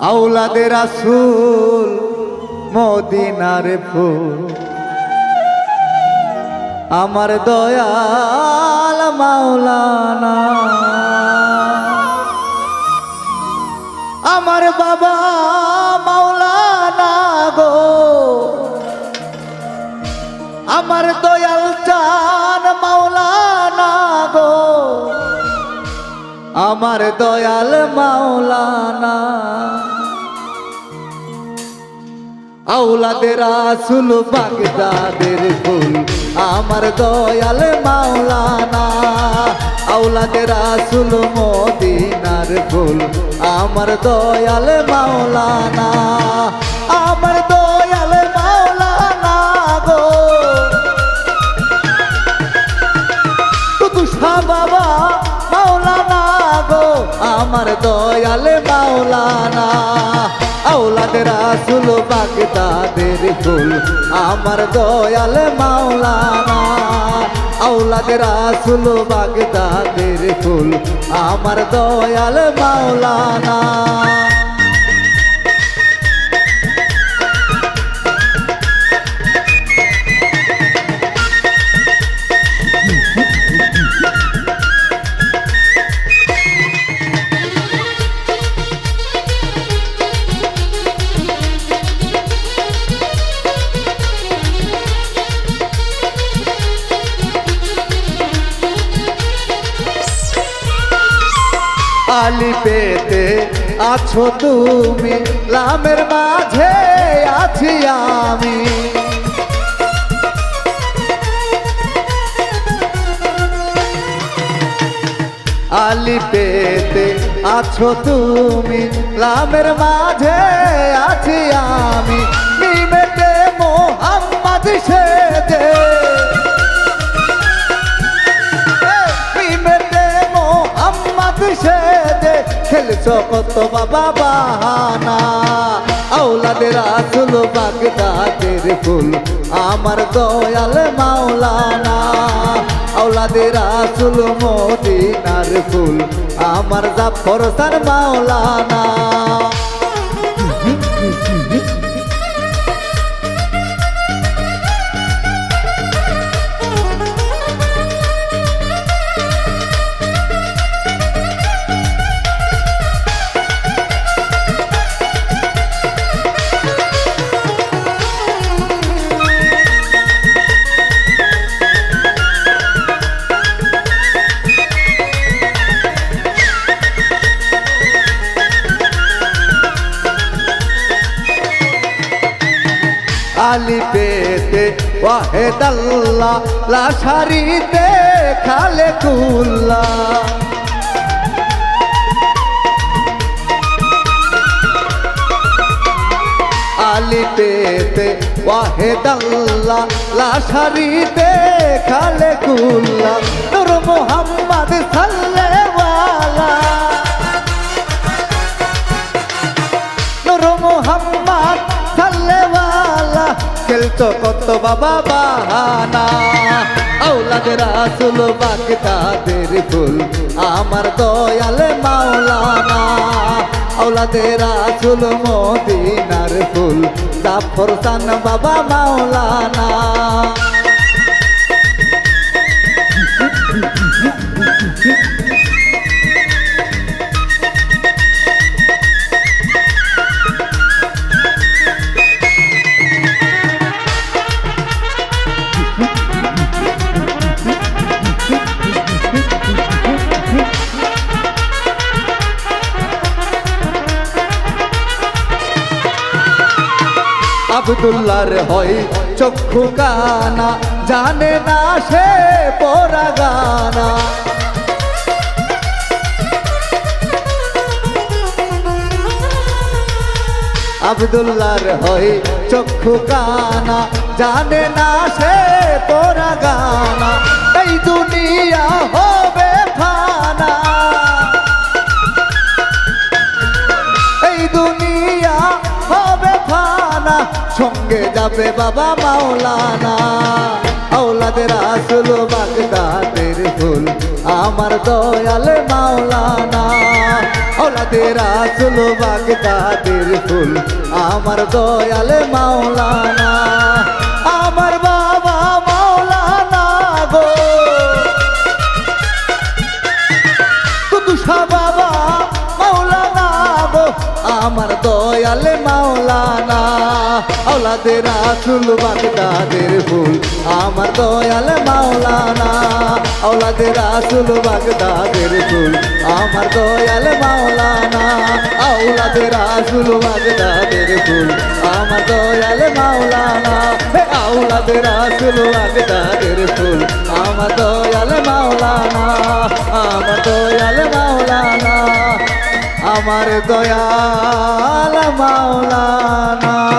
আউলাদের আসুল মদিনার ফুল। আমার দয়াল মাওলানা। আমার বাবা মাওলানা গো। আমার দয়াল চান মাওলানা গো। আমার দয়াল মাওলানা। আউলাদের আসুল বাগদাদের ফুল, আমার দয়াল মাওলানা। আউলাদের আসুল মদিনার ফুল, আমার দয়াল মাওলানা। আমার দয়াল মাওলানা গো। তুষা বাবা মাওলানা গো, আমার দয়াল মাওলানা। আউলাদের আসুল বাগদাদের ফুল আমার দয়াল মাওলানা আওলাদের আসুল বাগদাদের ফুল আমার দয়াল মাওলানা। আলি পেতে আছো তুমি, লামের মাঝে আছি আমি। আলি পেতে আছো তুমি, লামের মাঝে আছি আমি। খেলছো কত বাবা বাহানা। আউলাদের আসল বাগদাদের ফুল, আমার দয়াল মাওলানা। আউলাদের আসল মদিনার ফুল, আমার জাফর সার মাওলানা। পেতে ওয়াহেদাল্লাহ লাশারিতে খালে কুল্লা। আলি পেতে ওয়াহেদাল্লাহ লাশারিতে খালে কুল্লা। নূর মোহাম্মদ সাল্লেওয়ালা খেলতো কত বাবা বাহানা। আউলাদের আসল বাগদাদের ফুল, আমার দয়াল মাওলানা। আউলাদের আসল মদিনার ফুল, জাফর সান বাবা মাওলানা। আবদুল্লার হয় চক্ষু কানা, জানে না সে পরা গানা আবদুল্লার হয় চক্ষু কানা, জানে না সে সঙ্গে যাবে বাবা মাওলানা। আওলাদের আসল বাগদাদের ফুল, আমার দয়াল মাওলানা। আওলাদে রাসুল বাগদাদের ফুল, আমার দয়াল মাওলানা। আমার দয়াল মাওলানা আওলাদে রাসুল বাগদাদের ফুল। আমার দয়াল মাওলানা আওলাদে রাসুল বাগদাদের ফুল। আমার দয়াল মাওলানা আওলাদে রাসুল বাগদাদের ফুল। আমার দয়াল মাওলানা, হে আওলাদে রাসুল বাগদাদের ফুল। আমার দয়াল মাওলানা, আমার দয়াল মাওলানা। আমার দয়াল মাওলানা।